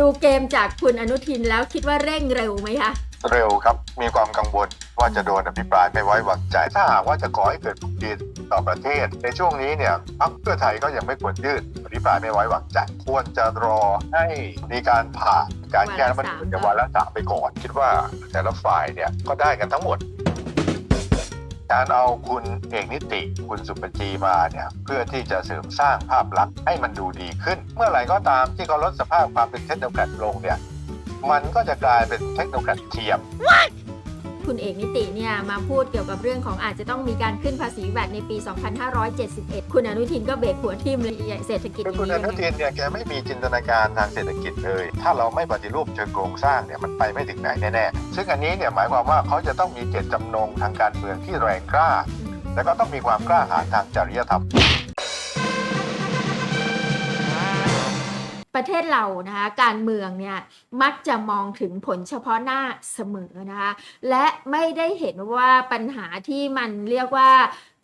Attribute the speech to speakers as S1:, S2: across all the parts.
S1: ดูเกมจากคุณอนุทินแล้วคิดว่าเร่งเร็วไหมคะ
S2: เร็วครับมีความกังวลว่าจะโดนอภิปรายไม่ไว้วางใจ ถ้าหากว่าจะก่อให้เกิดผลดีต่อประเทศ ในช่วงนี้เนี่ยพรรคเพื่อไทยก็ยังไม่ควรยื่นอภิปรายไม่ไว้วางใจ ควรจะรอให้มีการผ่านการแก้รัฐธรรมนูญในวาระสามไปก่อน คิดว่าแต่ละฝ่ายเนี่ยก็ได้กันทั้งหมด การเอาคุณเอกนิติ คุณสุปจีมาเนี่ยเพื่อที่จะเสริมสร้างภาพลักษณ์ให้มันดูดีขึ้น เมื่อไหร่ก็ตามที่เขาลดสภาพความเป็นเทคโนแครตลงเนี่ยมันก็จะกลายเป็นเทคโนแครตเทียม
S1: คุณเอกนิติเนี่ยมาพูดเกี่ยวกับเรื่องของอาจจะต้องมีการขึ้นภาษีแวดในปี 2571 คุณอนุทินก็เบรกหัวทิ่มเลยเศรษฐกิจอ
S2: คือย่างคุณ
S1: นี้
S2: อนุทินเนี่ยแกไม่มีจินตนาการทางเศรษฐกิจเลย ถ้าเราไม่ปฏิรูปเชิงโครงสร้างเนี่ยมันไปไม่ถึงไหนแน่ๆซึ่งอันนี้เนี่ยหมายความว่าเขาจะต้องมีเจตจำนงทางการเมืองที่แรงกล้า และก็ต้องมีความกล้าหาญทางจริยธรรม
S1: ประเทศเรานะคะการเมืองเนี่ยมักจะมองถึงผลเฉพาะหน้าเสมอนะคะและไม่ได้เห็นว่าปัญหาที่มันเรียกว่า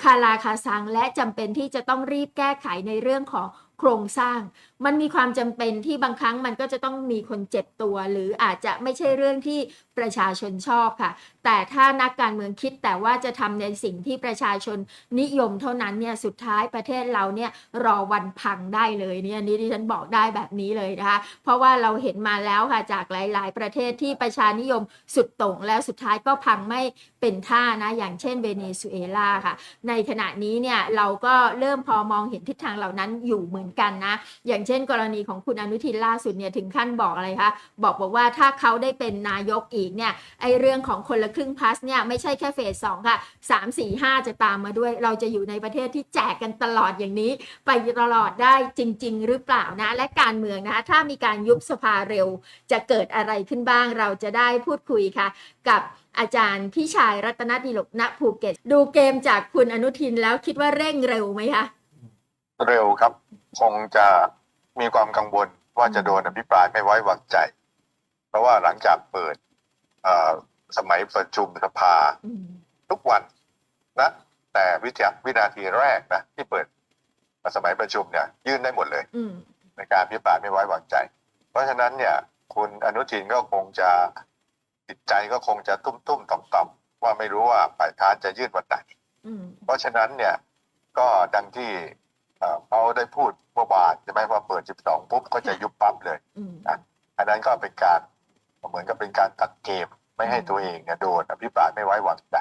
S1: คาราคาซังและจำเป็นที่จะต้องรีบแก้ไขในเรื่องของโครงสร้าง มันมีความจำเป็นที่บางครั้งมันก็จะต้องมีคนเจ็บตัว หรืออาจจะไม่ใช่เรื่องที่ประชาชนชอบค่ะ แต่ถ้านักการเมืองคิดแต่ว่าจะทำในสิ่งที่ประชาชนนิยมเท่านั้นเนี่ยสุดท้ายประเทศเราเนี่ยรอวันพังได้เลยเนี่ยนี้ที่ฉันบอกได้แบบนี้เลยนะคะเพราะว่าเราเห็นมาแล้วค่ะจากหลาย ๆ ประเทศที่ประชานิยมสุดโต่งแล้วสุดท้ายก็พังไม่เป็นท่านะอย่างเช่นเวเนซุเอลาค่ะ ในขณะนี้เนี่ยเราก็เริ่มพอมองเห็นทิศทางเหล่านั้นอยู่เหมือนกันนะอย่างเช่น กรณีของคุณอนุทินล่าสุดเนี่ยถึงขั้นบอกอะไรคะบอกบอกว่าถ้าเขาได้เป็นนายกอีกเนี่ยไอเรื่องของคนละครึ่งพลัสเนี่ยไม่ใช่แค่เฟสสองค่ะสามสี่ห้าจะตามมาด้วย เราจะอยู่ในประเทศที่แจกกันตลอดอย่างนี้ ไปตลอดได้จริง ๆ หรือเปล่านะ และการเมืองนะคะถ้ามีการยุบสภาเร็ว จะเกิดอะไรขึ้นบ้างเราจะได้พูดคุยค่ะ กับอาจารย์พี่ชายรัตนดิลกณภูเก็ต ดูเกมจากคุณอนุทินแล้วคิดว่าเร่งเร็วไหมคะ
S2: เร็วครับ คงจะ มีความกังวลว่าจะโดนอภิปรายไม่ไว้วางใจ เพราะว่าหลังจากเปิดเอ่อสมัยประชุมสภา
S1: อืม
S2: ทุกวันนะแต่วิจาวินาทีแรกนะที่เปิดสมัยประชุมเนี่ยยื่นได้หมดเลย
S1: อืม
S2: ในการพิปรายไม่ไว้วางใจ เพราะฉะนั้นเนี่ย คุณอนุทินก็คงจะจิตใจก็คงจะตุ้มตุ้มๆต่อมต่อมๆว่าไม่รู้ว่าฝ่ายค้านจะยื่นวันไหน
S1: อืม
S2: เพราะฉะนั้นเนี่ย ก็ดังที่ เอ่อเขาได้พูดเมื่อวานใช่ไหมว่าเปิด 12 ปุ๊บก็จะยุบปั๊บเลย
S1: อืม
S2: อันนั้นก็เป็นการเหมือนกับเป็นการตัดเกมไม่ให้ตัวเองเนี่ยโดนอภิปรายไม่ไว้วางใจ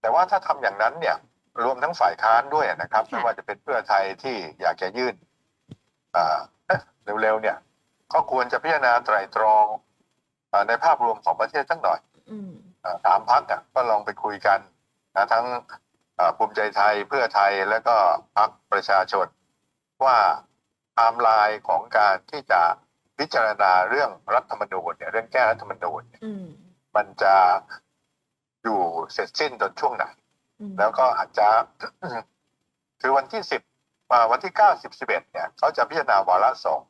S2: แต่ว่าถ้าทำอย่างนั้นเนี่ยรวมทั้งฝ่ายค้านด้วยนะครับ
S1: ค่ะ
S2: ไม่ว่าจะเป็นเพื่อไทยที่อยากจะยื่นเอ่อเอ๊ะเร็วๆเนี่ยก็ควรจะพิจารณาไตรตรองเอ่อในภาพรวมของประเทศสักหน่อย
S1: อืม
S2: เอ่อสามพักอะก็ลองไปคุยกันนะทั้งเอ่อ ภูมิใจไทยเพื่อไทยแล้วก็พักประชาชน ว่าไทม์ไลน์ของการที่จะพิจารณาเรื่องรัฐธรรมนูญเนี่ยเรื่องแก้รัฐธรรมนูญเนี่ย
S1: อืม
S2: มันจะอยู่เสร็จสิ้นตอนช่วงไหน
S1: อืม
S2: แล้วก็อาจจะคือวันที่สิบวันที่เก้าสิบสิบเอ็ดเนี่ยเขาจะพิจารณาวาระสอง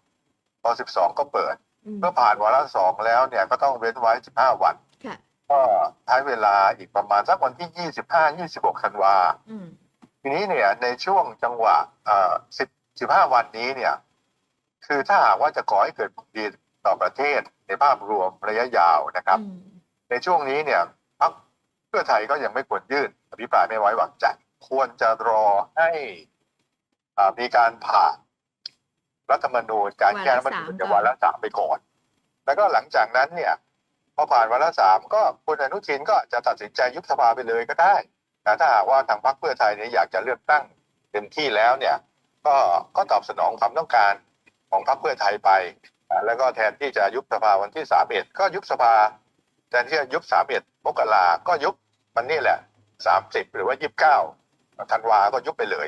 S2: พอสิบสองก็เปิด
S1: อืม
S2: เมื่อผ่านวาระสองแล้วเนี่ยก็ต้องเว้นไว้สิบห้าวัน
S1: ค่ะ
S2: ก็ใช้เวลาอีกประมาณสักวันที่ยี่สิบห้ายี่สิบหกธันวา
S1: อืม
S2: ทีนี้เนี่ยในช่วงจังหวะเอ่อสิบสิบห้าวันนี้เนี่ย คือถ้าหากว่าจะก่อให้เกิดผลดีต่อประเทศในภาพรวมระยะยาวนะครับ
S1: อืม
S2: ในช่วงนี้เนี่ยพรรคเพื่อไทยก็ยังไม่ควรยื่นอภิปรายไม่ไว้วางใจ ควรจะรอให้อ่ามีการผ่านรัฐธรรมนูญการแก้รัฐธรรมนูญในวาระสามไปก่อน แล้วก็หลังจากนั้นเนี่ย พอผ่านวาระสามก็คุณอนุทินก็จะตัดสินใจยุบสภาไปเลยก็ได้แต่ถ้าหากว่าทางพรรคเพื่อไทยเนี่ยอยากจะเลือกตั้งเต็มที่แล้วเนี่ยก็ก็ตอบสนองความต้องการของพรรคเพื่อไทยไปอ่าแล้วก็แทนที่จะยุบสภาวันที่สามเอ็ดก็ยุบสภาแทนที่จะยุบสามเอ็ดมกราก็ยุบมันนี่แหละสามสิบหรือว่ายี่สิบเก้าธันวาก็ยุบไปเลย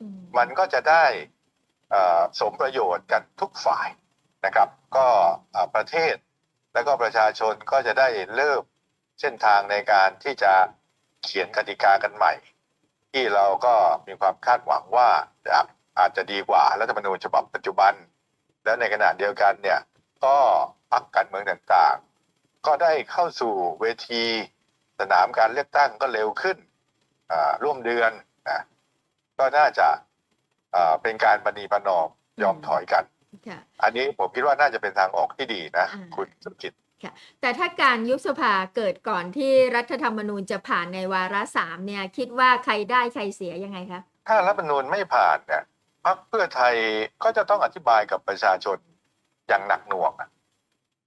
S1: อืม
S2: มันก็จะได้เอ่อสมประโยชน์กันทุกฝ่ายนะครับ ก็เอ่อประเทศ และก็ประชาชนก็จะได้เริ่มเส้นทางในการที่จะเขียนกติกากันใหม่ ที่เราก็มีความคาดหวังว่าจะอาจจะดีกว่ารัฐธรรมนูญฉบับปัจจุบัน และในขณะเดียวกันเนี่ยก็พรรคการเมืองต่างๆ ก็ได้เข้าสู่เวที สนามการเลือกตั้งก็เร็วขึ้นร่วมเดือนนะก็น่าจะเป็นการปณีประนอมยอมถอยกัน
S1: ค่ะ
S2: อันนี้ผมคิดว่าน่าจะเป็นทางออกที่ดีนะ
S1: อ่า
S2: คุณสมจิต
S1: แต่ถ้าการยุบสภาเกิดก่อนที่รัฐธรรมนูญจะผ่านในวาระสามเนี่ย คิดว่าใครได้ใครเสียยังไงคะ
S2: ถ้ารัฐธรรมนูญไม่ผ่านเนี่ยพรรคเพื่อไทยก็จะต้องอธิบายกับประชาชนอย่างหนักหน่วงอะ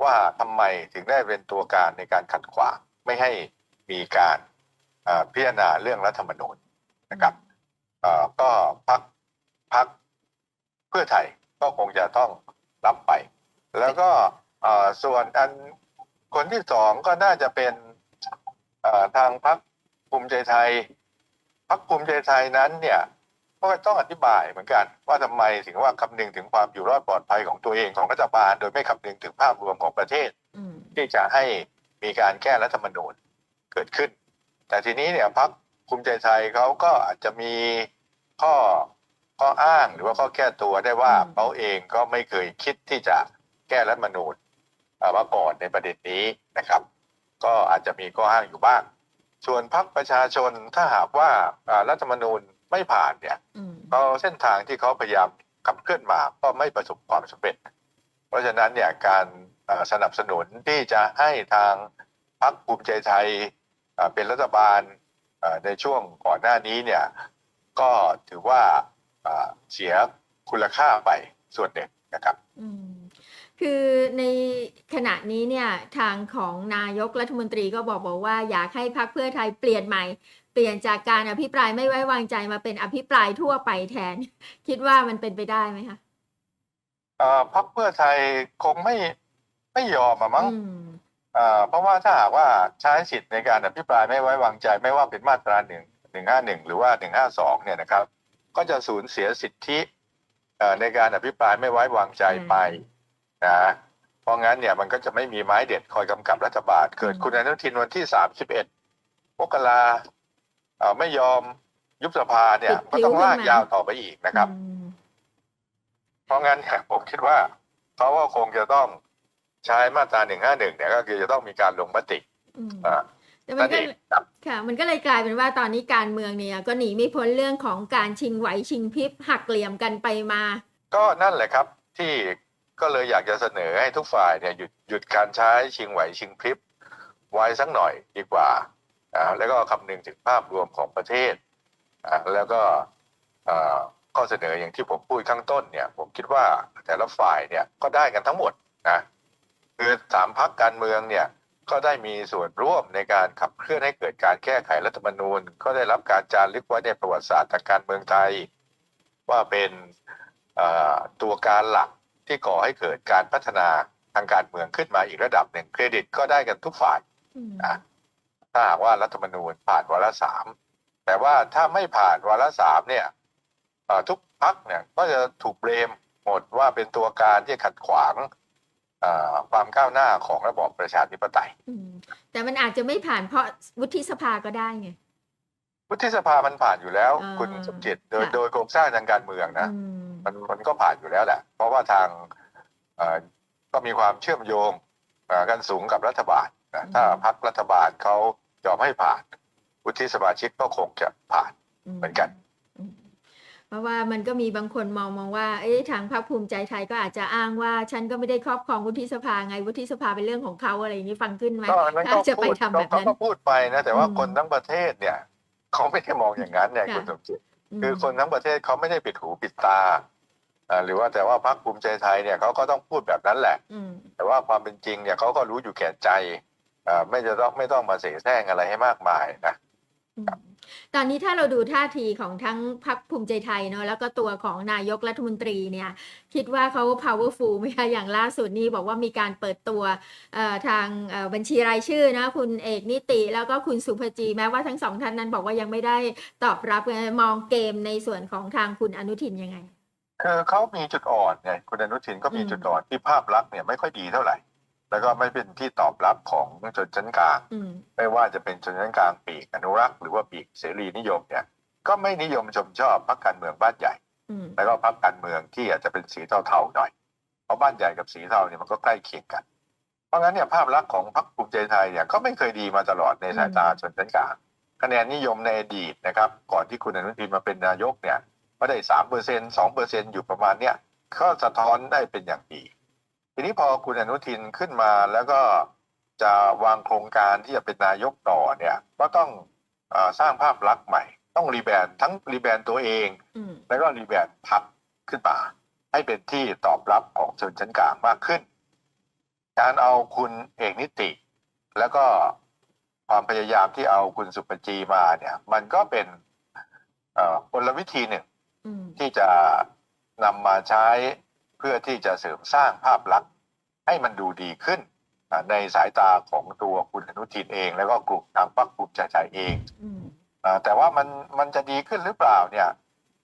S2: ว่าทำไมถึงได้เป็นตัวการในการขัดขวางไม่ให้มีการเอ่อพิจารณาเรื่องรัฐธรรมนูญนะครับเอ่อก็พรรคพรรคเพื่อไทย ก็คงจะต้องรับไป แล้วก็เอ่อส่วนอันคนที่สองก็น่าจะเป็นเอ่อทางพรรคภูมิใจไทยพรรคภูมิใจไทยนั้นเนี่ยก็ต้องอธิบายเหมือนกัน ว่าทำไมถึงว่าคำนึงถึงความอยู่รอดปลอดภัยของตัวเองของรัฐบาล โดยไม่คำนึงถึงภาพรวมของประเทศ
S1: อืม
S2: ที่จะให้มีการแก้รัฐธรรมนูญเกิดขึ้น แต่ทีนี้เนี่ยพรรคภูมิใจไทยเขาก็อาจจะมีข้อ ข้ออ้างหรือว่าข้อแก้ตัวได้ว่าเขาเองก็ไม่เคยคิดที่จะแก้รัฐธรรมนูญเอ่อมาก่อนในประเด็นนี้นะครับ ก็อาจจะมีข้ออ้างอยู่บ้าง ส่วนพรรคประชาชนถ้าหากว่าอ่ารัฐธรรมนูญไม่ผ่านเนี่ย
S1: อืม
S2: เขาเส้นทางที่เขาพยายามขับเคลื่อนมาก็ไม่ประสบความสำเร็จ เพราะฉะนั้นเนี่ยการเอ่อสนับสนุนที่จะให้ทางพรรคภูมิใจไทยเอ่อเป็นรัฐบาลเอ่อในช่วงก่อนหน้านี้เนี่ยก็ถือว่า เอ่อเสียคุณค่าไปส่วนหนึ่งนะครับ
S1: อืมคือในขณะนี้เนี่ยทางของนายกรัฐมนตรีก็บอกบอกว่าอยากให้พรรคเพื่อไทยเปลี่ยนใหม่ เปลี่ยนจากการอภิปรายไม่ไว้วางใจมาเป็นอภิปรายทั่วไปแทน คิดว่ามันเป็นไปได้ไหมคะ
S2: เอ่อพรรคเพื่อไทยคงไม่ไม่ยอมอะมั้ง
S1: อืม
S2: เอ่อเพราะว่าถ้าหากว่าใช้สิทธิ์ในการอภิปรายไม่ไว้วางใจ ไม่ว่าเป็นมาตราหนึ่งหนึ่งห้าหนึ่งหรือว่าหนึ่งห้าสองเนี่ยนะครับ ก็จะสูญเสียสิทธิเอ่อในการอภิปรายไม่ไว้วางใจไปนะเพราะงั้นเนี่ยมันก็จะไม่มีไม้เด็ดคอยกำกับรัฐบาล เกิดคุณอนุทินวันที่สามสิบเอ็ดมกราเอ่อไม่ยอมยุบสภาเนี่ยก็ต้องลากยาวต่อไปอีกนะครับ
S1: อืม
S2: เพราะงั้นเนี่ยผมคิดว่าเขาก็คงจะต้องใช้มาตราหนึ่งห้าหนึ่งเนี่ยก็คือจะต้องมีการลงมติ
S1: อืม
S2: อ่า
S1: แต่ มัน
S2: นั่น
S1: ก็
S2: เองครับ
S1: ค่ะ มันก็เลยกลายเป็นว่าตอนนี้การเมืองเนี่ย ก็หนีไม่พ้นเรื่องของการชิงไหวชิงพริบหักเหลี่ยมกันไปมา
S2: ก็นั่นแหละครับ ที่ก็เลยอยากจะเสนอให้ทุกฝ่ายเนี่ยหยุดหยุดการใช้ชิงไหวชิงพริบไว้สักหน่อยดีกว่าอ่าแล้วก็คำนึงถึงภาพรวมของประเทศอ่าแล้วก็อ่าข้อเสนออย่างที่ผมพูดข้างต้นเนี่ย ผมคิดว่าแต่ละฝ่ายเนี่ยก็ได้กันทั้งหมดนะคือสามพักการเมืองเนี่ย ก็ได้มีส่วนร่วมในการขับเคลื่อนให้เกิดการแก้ไขรัฐธรรมนูญ ก็ได้รับการจารึกไว้ในประวัติศาสตร์ทางการเมืองไทย ว่าเป็นเอ่อตัวการหลักที่ก่อให้เกิดการพัฒนาทางการเมืองขึ้นมาอีกระดับหนึ่งเครดิตก็ได้กันทุกฝ่าย
S1: อืม
S2: นะถ้าหากว่ารัฐธรรมนูญผ่านวาระสามแต่ว่าถ้าไม่ผ่านวาระสามเนี่ยเอ่อทุกพักเนี่ยก็จะถูกเบรมหมดว่าเป็นตัวการที่ขัดขวางเอ่อ ความก้าวหน้าของระบอบประชาธิปไตย
S1: อืมแต่มันอาจจะไม่ผ่านเพราะวุฒิสภาก็ได้ไง
S2: วุฒิสภามันผ่านอยู่แล้ว
S1: อ่า
S2: คุณสมจิตโดย
S1: ค่ะ
S2: โดยโครงสร้างทางการเมืองนะ
S1: อืม
S2: มันมันก็ผ่านอยู่แล้วแหละ เพราะว่าทางเอ่อก็มีความเชื่อมโยงเอ่อกันสูงกับรัฐบาลนะถ้าพรรครัฐบาลเขายอมให้ผ่านวุฒิสมาชิกก็คงจะผ่านเหมือนกัน
S1: อืมเพ ราะว่ามันก็มีบางคนมองมองว่าเอ๊ะทางพรรคภูมิใจไทยก็อาจจะอ้างว่า ฉันก็ไม่ได้ครอบครองวุฒิสภาไงวุฒิสภาเป็นเรื่องของเขาอะไรอย่างนี้ฟังขึ้นไหม
S2: ก็อันนั้นก็
S1: ถ้าจะไป
S2: พูด
S1: ทำแบบ
S2: เขา
S1: นั้น
S2: ก็พูดไปนะ แต่ว่า
S1: อืม
S2: คนทั้งประเทศเนี่ย เขาไม่ได้มองอย่างนั้นเนี่ย
S1: ค่ะ
S2: คุณสมจิต
S1: ม
S2: คือคนทั้งประเทศเขาไม่ได้ปิดหูปิดตาอ่าหรือว่าแต่ว่าพรรคภูมิใจไทยเนี่ยเขาก็ต้องพูดแบบนั้นแหละ
S1: อืม
S2: แต่ว่าความเป็นจริงเนี่ยเขาก็รู้อยู่แก่ใจอ่าไม่จะต้องไม่ต้องมาเสแสร้งอะไรให้มากมายนะ
S1: อืม ตอนนี้ถ้าเราดูท่าทีของทั้งพรรคภูมิใจไทยเนอะแล้วก็ตัวของนายกรัฐมนตรีเนี่ยคิดว่าเขา powerful ไหมคะอย่างล่าสุดนี่บอกว่ามีการเปิดตัวทางบัญชีรายชื่อนะคุณเอกนิติ แล้วก็คุณสุภจีแม้ว่าทั้งสองท่านนั้นบอกว่ายังไม่ได้ตอบรับมองเกมในส่วนของทางคุณอนุทินยังไง
S2: คือเขามีจุดอ่อนไงคุณอนุทินก็
S1: มี
S2: จุดอ่อนที่ภาพลักษณ์เนี่ยไม่ค่อยดีเท่าไหร่ แล้วก็ไม่เป็นที่ตอบรับของชนชั้นกลาง
S1: อืม
S2: ไม่ว่าจะเป็นชนชั้นกลางปีกอนุรักษ์หรือว่าปีกเสรีนิยมเนี่ย ก็ไม่นิยมชมชอบพรรคการเมืองบ้านใหญ่
S1: อืม
S2: แล้วก็พรรคการเมืองที่อาจจะเป็นสีเทาๆหน่อย เพราะบ้านใหญ่กับสีเทาเนี่ยมันก็ใกล้เคียงกัน เพราะงั้นเนี่ยภาพลักษณ์ของพรรคภูมิใจไทยเนี่ยก็ไม่เคยดีมาตลอดในสายตาชนชั้นกลาง คะแนนนิยมในอดีตนะครับ ก่อนที่คุณอนุทินมาเป็นนายกเนี่ยก็ได้สามเปอร์เซ็นสองเปอร์เซ็นอยู่ประมาณเนี้ยก็สะท้อนได้เป็นอย่างดี ทีนี้พอคุณอนุทินขึ้นมาแล้วก็จะวางโครงการที่จะเป็นนายกต่อเนี่ยก็ต้องเออสร้างภาพลักษณ์ใหม่ ต้องรีแบรนด์ทั้งรีแบรนด์ตัวเอง
S1: อืม
S2: แล้วก็รีแบรนด์พักขึ้นมา ให้เป็นที่ตอบรับของชนชั้นกลางมากขึ้น การเอาคุณเอกนิติ แล้วก็ความพยายามที่เอาคุณสุปจีมาเนี่ย มันก็เป็นเอ่อกลวิธีหนึ่ง
S1: อืม
S2: ที่จะนำมาใช้เพื่อที่จะเสริมสร้างภาพลักษณ์ให้มันดูดีขึ้นอ่าในสายตาของตัวคุณอนุทินเอง แล้วก็กลุ่มทางพรรคภูมิใจไทยเอง
S1: อืม
S2: อ่าแต่ว่ามันมันจะดีขึ้นหรือเปล่าเนี่ย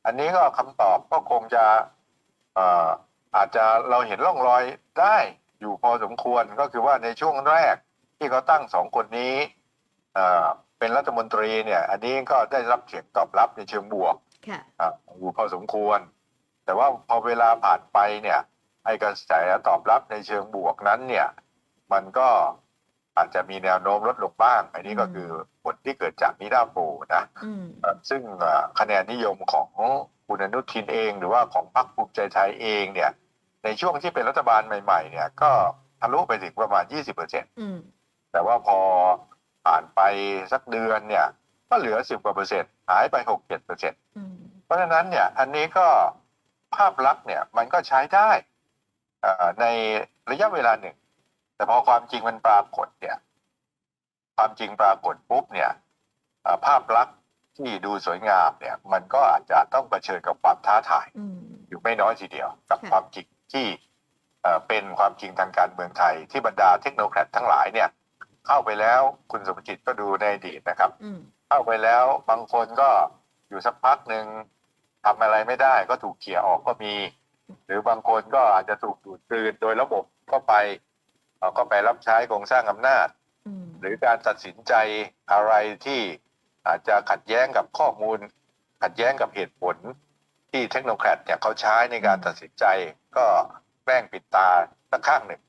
S2: อันนี้ก็คำตอบก็คงจะเอ่ออาจจะเราเห็นร่องรอยได้อยู่พอสมควรก็คือว่าในช่วงแรกที่เขาตั้งสองคนนี้เอ่อเป็นรัฐมนตรีเนี่ย อันนี้ก็ได้รับเสียงตอบรับในเชิงบวก
S1: ค่ะ
S2: อะอยู่พอสมควร แต่ว่าพอเวลาผ่านไปเนี่ยไอ้กระแสตอบรับในเชิงบวกนั้นเนี่ย มันก็อาจจะมีแนวโน้มลดลงบ้าง อันนี้ก็คือผลที่เกิดจากนิดาโพลนะ
S1: อืม
S2: เอ่อซึ่งเอ่อคะแนนนิยมของคุณอนุทินเองหรือว่าของพรรคภูมิใจไทยเองเนี่ย ในช่วงที่เป็นรัฐบาลใหม่ ๆ เนี่ย ก็ทะลุไปถึงประมาณ 20เปอร์เซ็น
S1: อืม
S2: แต่ว่าพอผ่านไปสักเดือนเนี่ย ก็เหลือ 10กว่าเปอร์เซ็นต์หายไป 6 7เปอร์เซ็นต์
S1: อืม
S2: เพราะฉะนั้นเนี่ย อันนี้ก็ ภาพลักษณ์เนี่ยมันก็ใช้ได้เอ่อในระยะเวลาหนึ่ง แต่พอความจริงมันปรากฏเนี่ยความจริงปรากฏปุ๊บเนี่ยเอ่อภาพลักษณ์ที่ดูสวยงามเนี่ยมันก็อาจจะต้องเผชิญกับความท้าทาย
S1: อืม
S2: อยู่ไม่น้อยทีเดียว กับ
S1: ค่ะ
S2: ความจริงที่เอ่อเป็นความจริงทางการเมืองไทย ที่บรรดาเทคโนแครดทั้งหลายเนี่ยเข้าไปแล้วคุณสมจิตก็ดูในอดีตนะครับ
S1: อืม
S2: เข้าไปแล้วบางคนก็อยู่สักพักหนึ่ง ทำอะไรไม่ได้ก็ถูกเขี่ยออกก็มี หรือบางคนก็อาจจะถูกดูดกลืนโดยระบบก็ไปเอ่อก็ไปรับใช้โครงสร้างอำนาจ
S1: อืม
S2: หรือการตัดสินใจอะไรที่อาจจะขัดแย้งกับข้อมูล ขัดแย้งกับเหตุผลที่เทคโนแครดเนี่ยเขาใช้ในการตัดสินใจ ก็แกล้งปิดตาสักข้างหนึ่ง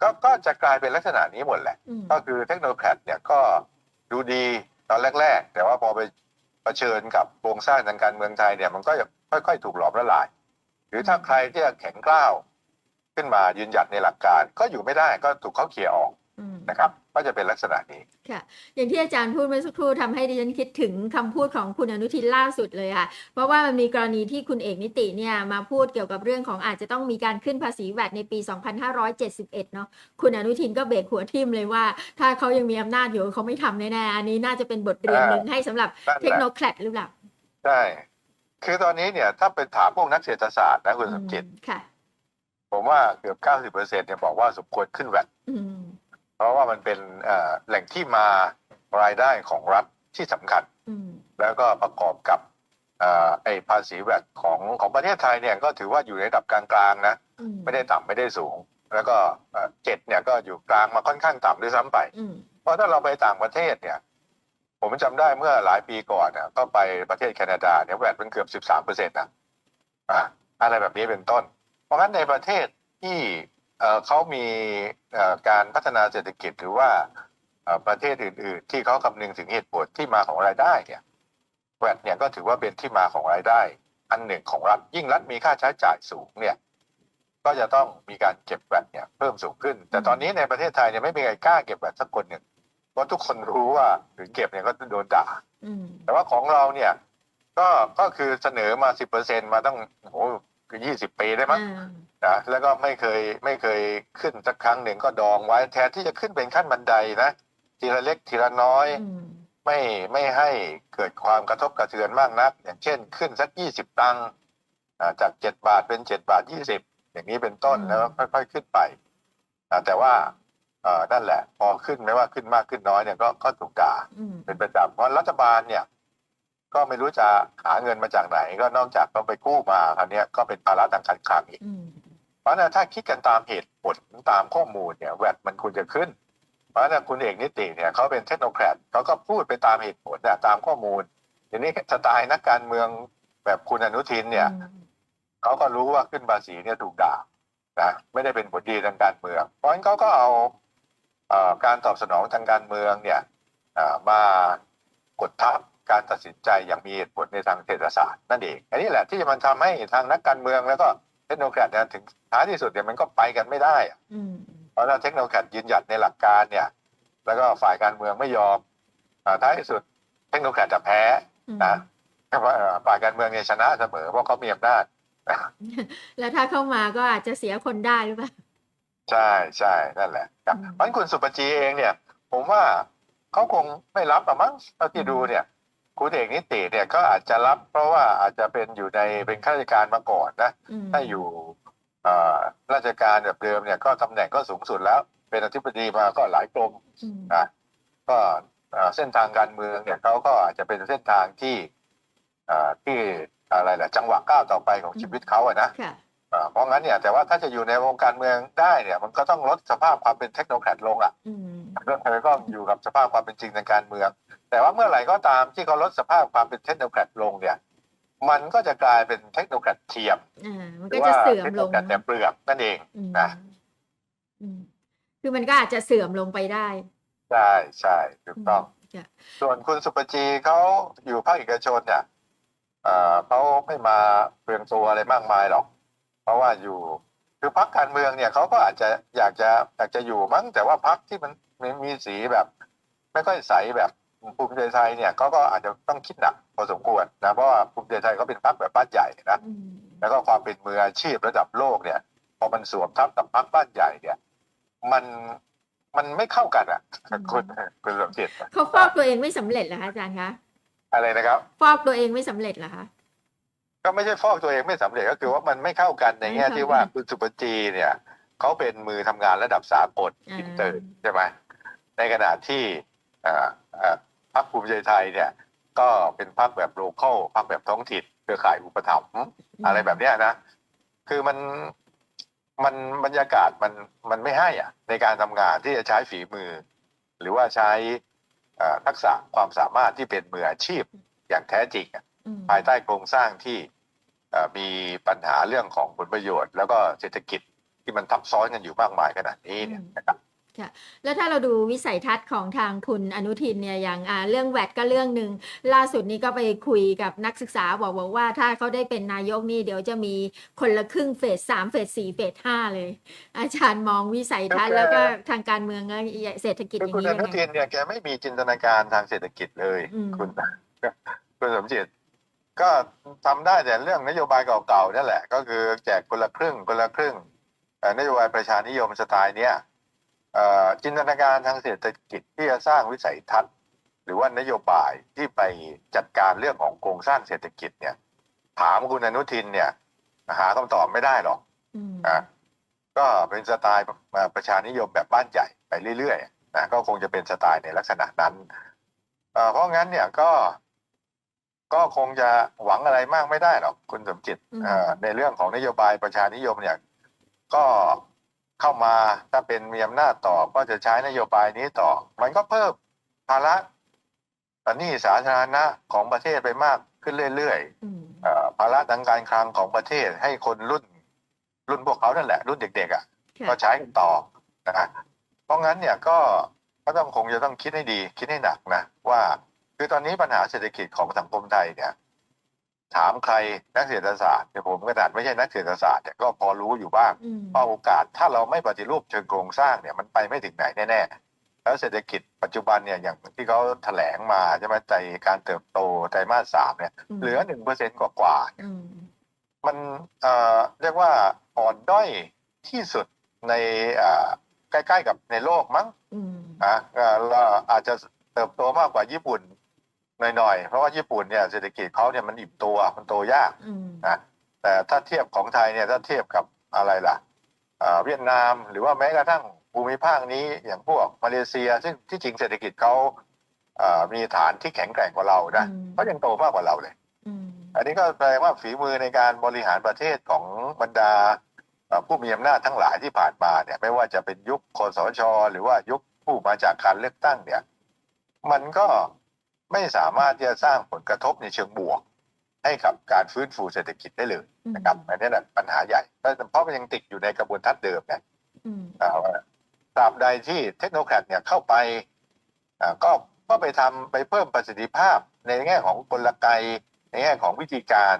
S2: ก็ก็จะกลายเป็นลักษณะนี้หมดแหละ
S1: อืม
S2: ก็คือเทคโนแครดเนี่ยก็ดูดีตอนแรก ๆ แต่ว่าพอไป เผชิญกับโครงสร้างทางการเมืองไทยเนี่ยมันก็จะค่อย ๆ ถูกหลอมละลาย หรือถ้าใครที่จะแข็งกร้าวขึ้นมายืนหยัดในหลักการ ก็อยู่ไม่ได้ก็ถูกเขาเขี่ยออก
S1: อืม
S2: นะครับ ก็จะเป็นลักษณะนี้
S1: ค่ะ อย่างที่อาจารย์พูดเมื่อสักครู่ทำให้ดิฉันคิดถึงคำพูดของคุณอนุทินล่าสุดเลยค่ะ เพราะว่ามันมีกรณีที่คุณเอกนิติเนี่ยมาพูดเกี่ยวกับเรื่องของอาจจะต้องมีการขึ้นภาษีแวดในปี 2571 เนาะคุณอนุทินก็เบรกหัวทิ่มเลยว่า ถ้าเขายังมีอำนาจอยู่เขาไม่ทำแน่ๆอันนี้น่าจะเป็นบทเรียนหนึ่งให้สำหรับ
S2: นั่น
S1: เท
S2: แห
S1: คโน
S2: ละ
S1: แครดหรือเปล่า
S2: ใช่คือตอนนี้เนี่ยถ้าเป็นถามพวกนักเศรษฐศาสตร์นะคุณสมจิต
S1: อืมค่ะ
S2: ผมว่าเกือบ90เปอร์เซ็นต์เนี่ยบอกว่าสมควรขึ้นแวด
S1: อืม
S2: เพราะว่ามันเป็นเอ่อแหล่งที่มารายได้ของรัฐที่สำคัญ
S1: อืม
S2: แล้วก็ประกอบกับเอ่อไอ้ภาษีแวดของของประเทศไทยเนี่ยก็ถือว่าอยู่ในระดับกลางๆนะ
S1: อืม
S2: ไม่ได้ต่ำไม่ได้สูง แล้วก็เอ่อเจ็ดเนี่ยก็อยู่กลางมาค่อนข้างต่ำด้วยซ้ำไป
S1: อืม
S2: เพราะถ้าเราไปต่างประเทศเนี่ย ผมจำได้เมื่อหลายปีก่อนเนี่ยก็ไปประเทศแคนาดาเนี่ยแวดมันเกือบ13เปอร์เซ็นต์นะอะอะไรแบบนี้เป็นต้น เพราะงั้นในประเทศที่ เอ่อเขามีเอ่อการพัฒนาเศรษฐกิจหรือว่าเอ่อประเทศอื่น ๆ ที่เขาคำนึงถึงเหตุผลที่มาของรายได้เนี่ยแวดเนี่ยก็ถือว่าเป็นที่มาของรายได้ อันหนึ่งของรัฐยิ่งรัฐมีค่าใช้จ่ายสูงเนี่ยก็จะต้องมีการเก็บแวดเนี่ยเพิ่มสูงขึ้น แต่ตอนนี้ในประเทศไทยเนี่ยไม่มีใครกล้าเก็บแวดสักคนหนึ่งเพราะทุกคนรู้ว่าถึงเก็บเนี่ยก็โดนด่า
S1: อืม
S2: แต่ว่าของเราเนี่ยก็ก็คือเสนอมาสิบเปอร์เซ็นมาตั้งโอ้โห คือยี่สิบปีได้มั้ง
S1: อ่า
S2: นะแล้วก็ไม่เคยไม่เคยขึ้นสักครั้งหนึ่งก็ดองไว้แทนที่จะขึ้นเป็นขั้นบันไดนะทีละเล็กทีละน้อย
S1: อืม
S2: ไม่ไม่ให้เกิดความกระทบกระเทือนมากนัก อย่างเช่น ขึ้นสักยี่สิบตังค์อ่าจากเจ็ดบาทเป็นเจ็ดบาทยี่สิบอย่างนี้เป็นต้นแล้วค่อยๆขึ้นไปอ่าแต่ว่าเอ่อนั่นแหละ พอขึ้นไม่ว่าขึ้นมากขึ้นน้อยเนี่ยก็ก็ถูกด่า
S1: อืม
S2: เป็นประจำเพราะรัฐบาลเนี่ย ก็ไม่รู้จะหาเงินมาจากไหน ก็นอกจากต้องไปกู้มาคราวเนี้ยก็เป็นภาระทางการคลังอีก
S1: อืม
S2: เพราะฉะนั้นถ้าคิดกันตามเหตุผลตามข้อมูลเนี่ยแวดมันควรจะขึ้น เพราะฉะนั้นคุณเอกนิติเนี่ยเขาเป็นเทคโนแครดเขาก็พูดไปตามเหตุผลนะตามข้อมูลทีนี้สไตล์นักการเมืองแบบคุณอนุทินเนี่ย
S1: อืม
S2: เขาก็รู้ว่าขึ้นภาษีเนี่ยถูกด่านะไม่ได้เป็นผลดีทางการเมือง เพราะฉะนั้นเขาก็เอาเอ่อการตอบสนองทางการเมืองเนี่ยเอ่อมากดทับ การตัดสินใจอย่างมีเหตุผลในทางเศรษฐศาสตร์นั่นเองอันนี้แหละที่มันทำให้ทางนักการเมืองแล้วก็เทคโนแครดเนี่ยถึงท้ายที่สุดเนี่ยมันก็ไปกันไม่ได้อะ
S1: อืม
S2: เพราะถ้าเทคโนแครดยืนหยัดในหลักการเนี่ย แล้วก็ฝ่ายการเมืองไม่ยอมอาท้ายที่สุดเทคโนแครดจะแพ้
S1: อืม
S2: นะเพราะว่าฝ่ายการเมืองเนี่ยชนะเสมอเพราะเขามีอำนาจ
S1: แล้วถ้าเข้ามาก็อาจจะเสียคนได้หรือเปล่า
S2: ใช่ใช่นั่นแหละครับ
S1: อืม
S2: เพราะฉะนั้นคุณสุปจีเองเนี่ย ผมว่าเขาคงไม่รับอะมั้งเท่าที่ดูเนี่ย คุณเอกนิติเนี่ยก็อาจจะรับเพราะว่าอาจจะเป็นอยู่ในเป็นข้าราชการมาก่อนนะ
S1: อืม
S2: ถ้าอยู่เอ่อราชการแบบเดิมเนี่ยก็ตำแหน่งก็สูงสุดแล้ว เป็นอธิบดีมาก็หลายกรม
S1: อืม
S2: นะก็เอ่อเส้นทางการเมืองเนี่ยเขาก็อาจจะเป็นเส้นทางที่เอ่อที่อะไรล่ะจังหวะก้าวต่อไปของชีวิตเขาอะนะ
S1: ค่ะ
S2: เอ่อเพราะงั้นเนี่ยแต่ว่าถ้าจะอยู่ในวงการเมืองได้เนี่ย มันก็ต้องลดสภาพความเป็นเทคโนแครดลงอะ
S1: อืม
S2: ก็เธอก็อยู่กับสภาพความเป็นจริงทางการเมือง แต่ว่าเมื่อไหร่ก็ตามที่เขาลดสภาพความเป็นเทคโนแครดลงเนี่ย มันก็จะกลายเป็นเทคโนแครดเทียม
S1: อ่ามัน
S2: หรื
S1: ก็
S2: ว่า
S1: จะเสื่อม
S2: เทค
S1: ล
S2: โน
S1: ง
S2: แครดแต่เปลือกนั่นเอง
S1: อืม
S2: นะ
S1: อืมคือมันก็อาจจะเสื่อมลงไปได้
S2: ใช่ใช่ถูกต้อง
S1: ค่ะ
S2: ส่วนคุณสุปจีเขาอยู่ภาคเอกชนเนี่ยเอ่อเขาไม่มาเปลืองตัวอะไรมากมายหรอก เพราะว่าอยู่คือพักการเมืองเนี่ยเขาก็อาจจะอยากจะอยากจะอยู่มั้งแต่ว่าพักที่มันมีมีสีแบบ ไม่ค่อยใสแบบ ภูมิใจไทยเนี่ยเขาก็อาจจะต้องคิดหนักพอสมควรนะเพราะว่าภูมิใจไทยเขาเป็นพักแบบบ้านใหญ่นะ
S1: อืม
S2: แล้วก็ความเป็นมืออาชีพระดับโลกเนี่ย พอมันสวมทับกับพักบ้านใหญ่เนี่ย มันมันไม่เข้ากันอะคุณคุณสมจิต
S1: เขาฟอกตัวเองไม่สำเร็จเหรอคะอาจารย์คะ
S2: อะไรนะครับ
S1: ฟอกตัวเองไม่สำเร็จเหรอคะ
S2: ก็ไม่ใช่ฟอกตัวเองไม่สำเร็จก็คือว่ามันไม่เข้ากันในแง่
S1: ไม่เข้า
S2: ที่ว่า
S1: กัน
S2: คุณสุปจีเนี่ยเขาเป็นมือทำงานระดับสากล
S1: อ่า
S2: อินเตอร์ใช่ไหมในขณะที่เอ่อเอ่อ พรรคภูมิใจไทยเนี่ย ก็เป็นพรรคแบบโลเคอลพรรคแบบท้องถิ่นเครือข่ายอุปถัมภ์อะไรแบบเนี้ยนะ คือมันมันบรรยากาศมันมันไม่ให้อะ ในการทำงานที่จะใช้ฝีมือ หรือว่าใช้เอ่อทักษะความสามารถที่เป็นมืออาชีพอย่างแท้จริงอะ
S1: อืม
S2: ภายใต้โครงสร้างที่เอ่อมีปัญหาเรื่องของผลประโยชน์ แล้วก็เศรษฐกิจที่มันทับซ้อนกันอยู่มากมายขนาดนี้เนี่ยนะครับ
S1: แล้วถ้าเราดูวิสัยทัศน์ของทางคุณอนุทินเนี่ยอย่างอ่าเรื่องแวดก็เรื่องหนึ่งล่าสุดนี้ก็ไปคุยกับนักศึกษาบอกบอกว่าถ้าเขาได้เป็นนายกนี่เดี๋ยวจะมีคนละครึ่งเฟสสามเฟสสี่เฟสห้าเลย อาจารย์มองวิสัยทัศน์
S2: คือ
S1: แล้วก็ทางการเมืองและเศรษฐกิจ
S2: คือ
S1: อย่าง
S2: คุณ
S1: นี้
S2: อ
S1: ยัง
S2: นุ
S1: ไง
S2: ทินเนี่ยแกไม่มีจินตนาการทางเศรษฐกิจเลย
S1: อืม
S2: คุณคุณสมจิตก็ทำได้แต่เรื่องนโยบายเก่าๆนั่นแหละ ก็คือแจกคนละครึ่งคนละครึ่งเอ่อนโยบายประชานิยมสไตล์เนี้ยเอ่อ จินตนาการทางเศรษฐกิจที่จะสร้างวิสัยทัศน์ หรือว่านโยบายที่ไปจัดการเรื่องของโครงสร้างเศรษฐกิจเนี่ย ถามคุณอนุทินเนี่ย หาคำตอบไม่ได้หรอก
S1: อืม
S2: นะก็เป็นสไตล์เอ่อประชานิยมแบบบ้านใหญ่ไปเรื่อยๆนะก็คงจะเป็นสไตล์ในลักษณะนั้นเอ่อเพราะงั้นเนี่ยก็ก็คงจะหวังอะไรมากไม่ได้หรอกคุณสมจิตเอ่อในเรื่องของนโยบายประชานิยมเนี่ย ก็ เข้ามาถ้าเป็นมีอำนาจต่อก็จะใช้นโยบายนี้ต่อ มันก็เพิ่มภาระหนี้สาธารณะของประเทศไปมากขึ้นเรื่อยๆ
S1: อืม
S2: เอ่อภาระทางการคลังของประเทศให้คนรุ่น รุ่นพวกเขานั่นแหละ รุ่นเด็กๆอะ
S1: ค่ะ
S2: ก็ใช้กันต่อนะเพราะงั้นเนี่ยก็ก็ต้องคงจะต้องคิดให้ดี คิดให้หนักนะว่า คือตอนนี้ปัญหาเศรษฐกิจของสังคมไทยเนี่ย ถามใครนักเศรษฐศาสตร์เนี่ยผมกระดาษไม่ใช่นักเศรษฐศาสตร์เนี่ยก็พอรู้อยู่บ้าง
S1: อืม
S2: ว่าโอกาสถ้าเราไม่ปฏิรูปเชิงโครงสร้างเนี่ยมันไปไม่ถึงไหนแน่ๆแล้วเศรษฐกิจปัจจุบันเนี่ยอย่างที่เขาแถลงมาใช่ไหมใจการเติบโตไตรมาสสามเนี่ย
S1: ม
S2: เหลือหนึ่งเปอร์เซ็นต์กว่าๆ
S1: อืม
S2: มันเอ่อเรียกว่าอ่อนด้อยที่สุดในเอ่อใกล้ๆกับในโลกมั้ง
S1: อืม
S2: อะเอ่อเราอาจจะเติบโตมากกว่าญี่ปุ่น หน่อยๆ เพราะว่าญี่ปุ่นเนี่ยเศรษฐกิจเขาเนี่ยมันอิ่มตัวมันโตยาก
S1: อืม
S2: นะแต่ถ้าเทียบของไทยเนี่ยถ้าเทียบกับอะไรล่ะเอ่อเวียดนามหรือว่าแม้กระทั่งภูมิภาคนี้อย่างพวกมาเลเซีย ซึ่งที่จริงเศรษฐกิจเขาเอ่อมีฐานที่แข็งแกร่งกว่าเรานะ
S1: อืม
S2: เขายังโตมากกว่าเราเลย
S1: อืม
S2: อันนี้ก็แปลว่าฝีมือในการบริหารประเทศของบรรดาเอ่อผู้มีอำนาจทั้งหลายที่ผ่านมาเนี่ยไม่ว่าจะเป็นยุคคสช หรือว่ายุคผู้มาจากการเลือกตั้งเนี่ย มันก็ ไม่สามารถที่จะสร้างผลกระทบในเชิงบวก ให้กับการฟื้นฟูเศรษฐกิจได้เลยนะครับอันนี้แหละปัญหาใหญ่เพราะมันยังติดอยู่ในกระบวนทัศน์เดิมเนี่ย
S1: อืม
S2: อ่าว่าตราบใดที่เทคโนแครดเนี่ยเข้าไปอ่าก็ก็ไปทำไปเพิ่มประสิทธิภาพในแง่ของกลไกในแง่ของวิธีการ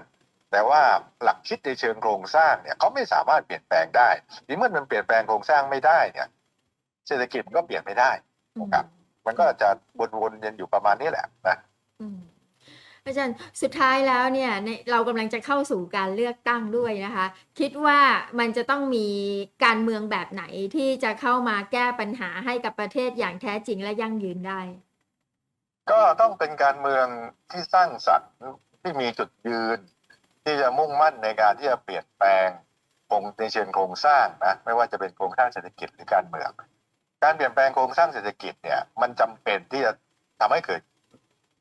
S2: แแต่ว่าหลักคิดในเชิงโครงสร้างเนี่ยเขาไม่สามารถเปลี่ยนแปลงได้ทีเมื่อมันเปลี่ยนแปลงโครงสร้างไม่ได้เนี่ย เศรษฐกิจมันก็เปลี่ยนไม่ได้ครับ มันก็จะวนๆกันอยู่ประมาณนี้แหละนะ
S1: อืมอาจารย์สุดท้ายแล้วเนี่ยในเรากำลังจะเข้าสู่การเลือกตั้งด้วยนะคะ คิดว่ามันจะต้องมีการเมืองแบบไหนที่จะเข้ามาแก้ปัญหาให้กับประเทศอย่างแท้จริงและยั่งยืนได้
S2: ก็ต้องเป็นการเมืองที่สร้างสรรค์ที่มีจุดยืน ที่จะมุ่งมั่นในการที่จะเปลี่ยนแปลงโครงในเชิงโครงสร้างนะไม่ว่าจะเป็นโครงสร้างเศรษฐกิจหรือการเมือง การเปลี่ยนแปลงโครงสร้างเศรษฐกิจเนี่ยมันจำเป็นที่จะทำให้เกิด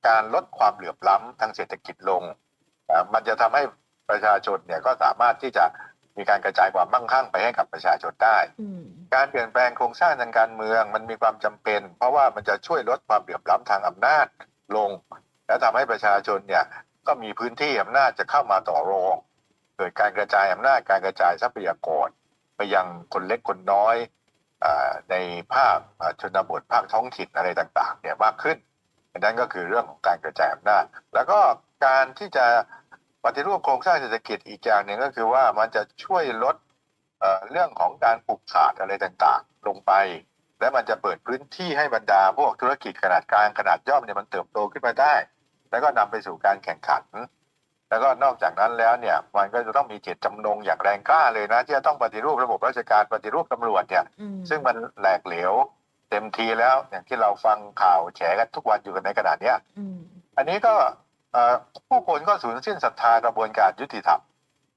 S2: การลดความเหลื่อมล้ำทางเศรษฐกิจลงอ่ามันจะทำให้ประชาชนเนี่ยก็สามารถที่จะมีการกระจายความมั่งคั่งไปให้กับประชาชนได้
S1: อืม
S2: การเปลี่ยนแปลงโครงสร้างทางการเมืองมันมีความจำเป็น เพราะว่ามันจะช่วยลดความเหลื่อมล้ำทางอำนาจลง และทำให้ประชาชนเนี่ยก็มีพื้นที่อำนาจจะเข้ามาต่อรอง เกิดการกระจายอำนาจการกระจายทรัพยากรไปยังคนเล็กคนน้อยอา ในภาคชนบทภาคท้องถิ่นอะไรต่างๆเนี่ยมากขึ้นอันนั้นก็คือเรื่องของการกระจายอำนาจแล้วก็การที่จะปฏิรูปโครงสร้างเศรษฐกิจอีกอย่างหนึ่งก็คือว่ามันจะช่วยลดเรื่องของการปลูกขาดอะไรต่างๆ ลงไป และมันจะเปิดพื้นที่ให้บรรดาพวกธุรกิจขนาดกลางขนาดย่อมเนี่ยมันเติบโตขึ้นมาได้ แล้วก็นำไปสู่การแข่งขัน แล้วก็นอกจากนั้นแล้วเนี่ยมันก็จะต้องมีเจตจำนงอย่างแรงกล้าเลยนะ ที่จะต้องปฏิรูประบบราชการปฏิรูปตำรวจเนี่ย
S1: อืม
S2: ซึ่งมันแหลกเหลวเต็มทีแล้วอย่างที่เราฟังข่าวแฉกันทุกวันอยู่กันในขณะเนี้ย
S1: อืม
S2: อันนี้ก็เอ่อผู้คนก็สูญสิ้นศรัทธากระบวนการยุติธรรม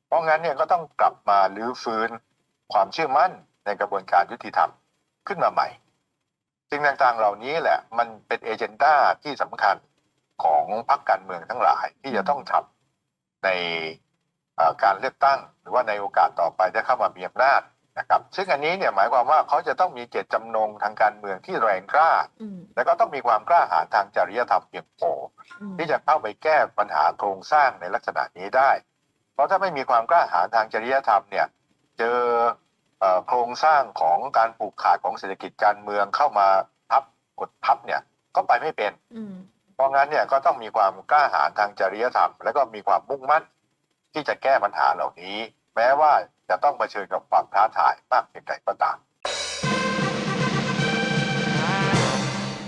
S2: เพราะงั้นเนี่ยก็ต้องกลับมาลื้อฟื้นความเชื่อมั่นในกระบวนการยุติธรรมขึ้นมาใหม่สิ่งต่างๆเหล่านี้แหละ มันเป็นเอเจนดาที่สำคัญของพรรคการเมืองทั้งหลายที่จะต้องทำ ในเอ่อการเลือกตั้ง หรือว่าในโอกาสต่อไปจะเข้ามามีอำนาจนะครับซึ่งอันนี้เนี่ยหมายความว่าเขาจะต้องมีเจตจำนงทางการเมืองที่แรงกล้า
S1: อืม
S2: แล้วก็ต้องมีความกล้าหาญทางจริยธรรมเพียงพอ
S1: อืม
S2: ที่จะเข้าไปแก้ปัญหาโครงสร้างในลักษณะนี้ได้ เพราะถ้าไม่มีความกล้าหาญทางจริยธรรมเนี่ยเจอเอ่อโครงสร้างของการปลูกขาดของเศรษฐกิจการเมืองเข้ามาทับกดทับเนี่ยก็ไปไม่เป็น
S1: อืม
S2: เพราะงั้นเนี่ยก็ต้องมีความกล้าหาญทางจริยธรรม และก็มีความมุ่งมั่นที่จะแก้ปัญหาเหล่านี้ แม้ว่าจะต้องเผชิญกับความท้าทายมากเพียงใดก็ตาม